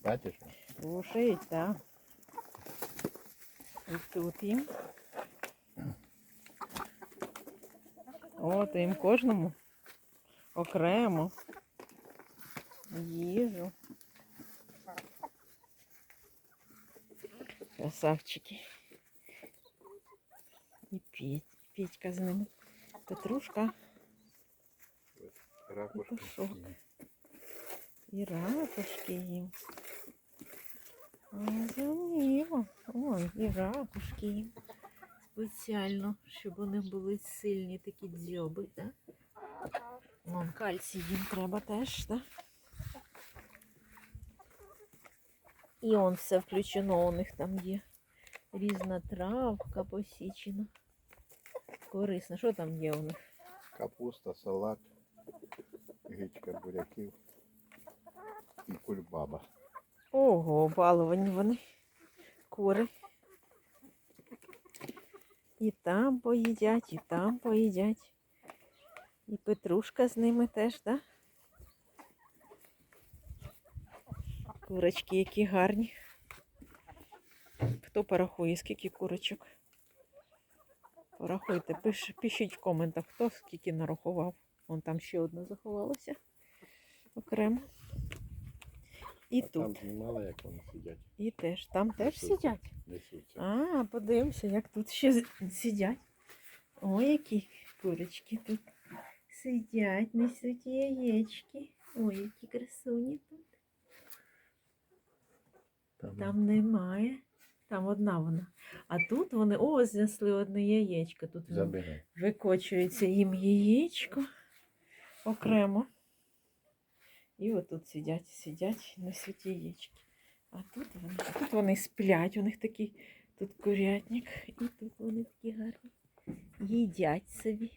Бачиш? Кушають, так. І тут їм. От їм кожному окремо їжу. Красавчики. І Петь, Петька з ними. Петрушка Ракушка. Петушок. і ракушки їм. Зрозуміло. Ой, і ракушки їм. Спеціально, щоб вони були сильні такі дзьоби, так? Вон кальцій їм треба теж, так? І он все включено, у них там є. Різна травка посічена. Корисно. Що там є у них? Капуста, салат, гичка буряків і кульбаба. Ого, баловані вони. Кури. І там поїдять, і там поїдять. І Петрушка з ними теж, так? Курочки, які гарні. Хто порахує, скільки курочок? Порахуйте, пиш, пишіть в коментах, хто скільки нарахував. Вон там ще одна заховалася окремо. І тут. Там знімали, як вони сидять, І теж. Там теж Несуться. сидять. несуться. А, подивимося, як тут ще сидять. Ой, які курочки тут сидять, несуть яєчки. Ой, які красуні тут. Там, Там немає. Там одна вона. А тут вони о, знесли одне яєчко. Тут забирай. викочується їм яєчко окремо. І отут сидять, сидять, несуть яєчки. А тут вони, тут вони сплять, у них такий тут курятник, і тут вони такі гарні. Їдять собі.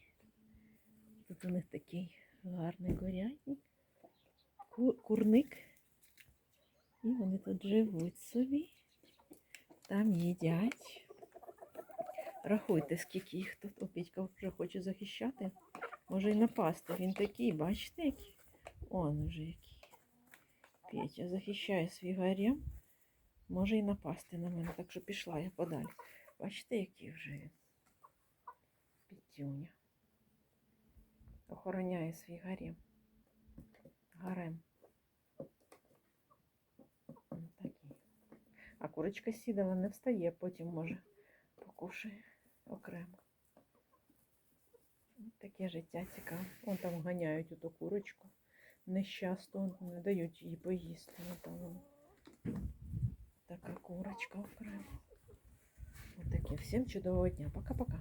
Тут у них такий гарний курятник, курник. І вони тут живуть собі. Там їдять. Рахуйте, скільки їх тут. О, Петька вже хоче захищати. Може й напасти. Він такий, бачите, який? Он уже який. Петя захищає свій гарем. Може й напасти на мене. Так що пішла я подалі. Бачите, який вже він. Петюня. Охороняє свій гарем. Гарем. А курочка сідала, не встає, потім може покушає окремо. Таке життя цікаве. Вон там ганяють оту курочку. Нещасно не дають їй поїсти. Вон там. Така курочка окремо. Отаке. таке. Всім чудового дня. Пока-пока.